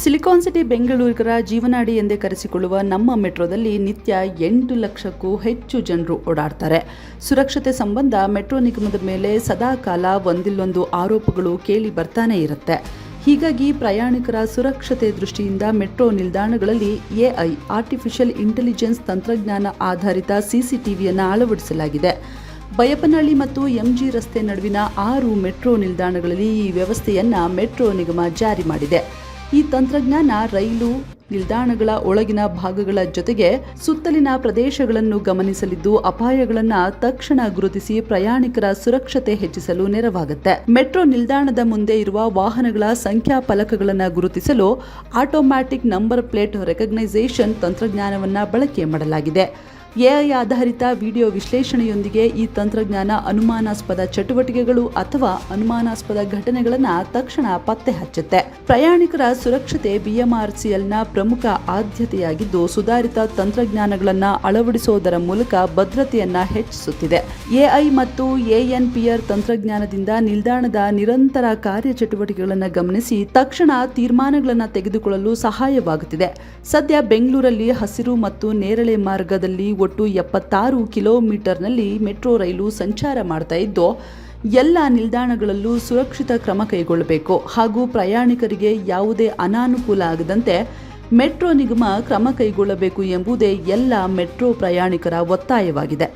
Silicon city ಬೆಂಗಳೂರಿಗರ ಜೀವನಾಡಿ ಎಂದೇ ಕರೆಸಿಕೊಳ್ಳುವ ನಮ್ಮ ಮೆಟ್ರೋದಲ್ಲಿ ನಿತ್ಯ ಎಂಟು ಲಕ್ಷಕ್ಕೂ ಹೆಚ್ಚು ಜನರು ಓಡಾಡ್ತಾರೆ. ಸುರಕ್ಷತೆ ಸಂಬಂಧ ಮೆಟ್ರೋ ನಿಗಮದ ಮೇಲೆ ಸದಾಕಾಲ ಒಂದಿಲ್ಲೊಂದು ಆರೋಪಗಳು ಕೇಳಿ ಬರ್ತಾನೆ ಇರುತ್ತೆ. ಹೀಗಾಗಿ ಪ್ರಯಾಣಿಕರ ಸುರಕ್ಷತೆ ದೃಷ್ಟಿಯಿಂದ ಮೆಟ್ರೋ ನಿಲ್ದಾಣಗಳಲ್ಲಿ ಎಐ, ಆರ್ಟಿಫಿಷಿಯಲ್ ಇಂಟೆಲಿಜೆನ್ಸ್ ತಂತ್ರಜ್ಞಾನ ಆಧಾರಿತ ಸಿಸಿಟಿವಿಯನ್ನು ಅಳವಡಿಸಲಾಗಿದೆ. ಬಯಪನಹಳ್ಳಿ ಮತ್ತು ಎಂಜಿ ರಸ್ತೆ ನಡುವಿನ ಆರು ಮೆಟ್ರೋ ನಿಲ್ದಾಣಗಳಲ್ಲಿ ಈ ವ್ಯವಸ್ಥೆಯನ್ನು ಮೆಟ್ರೋ ನಿಗಮ ಜಾರಿ ಮಾಡಿದೆ. ಈ ತಂತ್ರಜ್ಞಾನ, ರೈಲು ನಿಲ್ದಾಣಗಳ ಒಳಗಿನ ಭಾಗಗಳ ಜೊತೆಗೆ ಸುತ್ತಲಿನ ಪ್ರದೇಶಗಳನ್ನು ಗಮನಿಸಲಿದ್ದು, ಅಪಾಯಗಳನ್ನ ತಕ್ಷಣ ಗುರುತಿಸಿ ಪ್ರಯಾಣಿಕರ ಸುರಕ್ಷತೆ ಹೆಚ್ಚಿಸಲು ನೆರವಾಗುತ್ತೆ. ಮೆಟ್ರೋ ನಿಲ್ದಾಣದ ಮುಂದೆ ಇರುವ ವಾಹನಗಳ ಸಂಖ್ಯಾ ಫಲಕಗಳನ್ನು ಗುರುತಿಸಲು ಆಟೋಮ್ಯಾಟಿಕ್ ನಂಬರ್ ಪ್ಲೇಟ್ ರೆಕಗ್ನೈಸೇಷನ್ ತಂತ್ರಜ್ಞಾನವನ್ನ ಬಳಕೆ ಮಾಡಲಾಗಿದೆ. ಎಐ ಆಧಾರಿತ ವಿಡಿಯೋ ವಿಶ್ಲೇಷಣೆಯೊಂದಿಗೆ ಈ ತಂತ್ರಜ್ಞಾನ ಅನುಮಾನಾಸ್ಪದ ಚಟುವಟಿಕೆಗಳು ಅಥವಾ ಅನುಮಾನಾಸ್ಪದ ಘಟನೆಗಳನ್ನು ತಕ್ಷಣ ಪತ್ತೆ ಹಚ್ಚುತ್ತೆ. ಪ್ರಯಾಣಿಕರ ಸುರಕ್ಷತೆ ಬಿಎಂಆರ್ಸಿಎಲ್ನ ಪ್ರಮುಖ ಆದ್ಯತೆಯಾಗಿದ್ದು, ಸುಧಾರಿತ ತಂತ್ರಜ್ಞಾನಗಳನ್ನು ಅಳವಡಿಸುವುದರ ಮೂಲಕ ಭದ್ರತೆಯನ್ನ ಹೆಚ್ಚಿಸುತ್ತಿದೆ. ಎಐ ಮತ್ತು ಎಎನ್ಪಿಆರ್ ತಂತ್ರಜ್ಞಾನದಿಂದ ನಿಲ್ದಾಣದ ನಿರಂತರ ಕಾರ್ಯಚಟುವಟಿಕೆಗಳನ್ನು ಗಮನಿಸಿ ತಕ್ಷಣ ತೀರ್ಮಾನಗಳನ್ನು ತೆಗೆದುಕೊಳ್ಳಲು ಸಹಾಯವಾಗುತ್ತಿದೆ. ಸದ್ಯ ಬೆಂಗಳೂರಲ್ಲಿ ಹಸಿರು ಮತ್ತು ನೇರಳೆ ಮಾರ್ಗದಲ್ಲಿ ಒಟ್ಟು ಎಪ್ಪತ್ತಾರು ಕಿಲೋಮೀಟರ್ನಲ್ಲಿ ಮೆಟ್ರೋ ರೈಲು ಸಂಚಾರ ಮಾಡ್ತಾ ಇದ್ದು, ಎಲ್ಲ ನಿಲ್ದಾಣಗಳಲ್ಲೂ ಸುರಕ್ಷಿತ ಕ್ರಮ ಕೈಗೊಳ್ಳಬೇಕು. ಹಾಗೂ ಪ್ರಯಾಣಿಕರಿಗೆ ಯಾವುದೇ ಅನಾನುಕೂಲ ಆಗದಂತೆ ಮೆಟ್ರೋ ನಿಗಮ ಕ್ರಮ ಕೈಗೊಳ್ಳಬೇಕು ಎಂಬುದೇ ಎಲ್ಲ ಮೆಟ್ರೋ ಪ್ರಯಾಣಿಕರ ಒತ್ತಾಯವಾಗಿದೆ.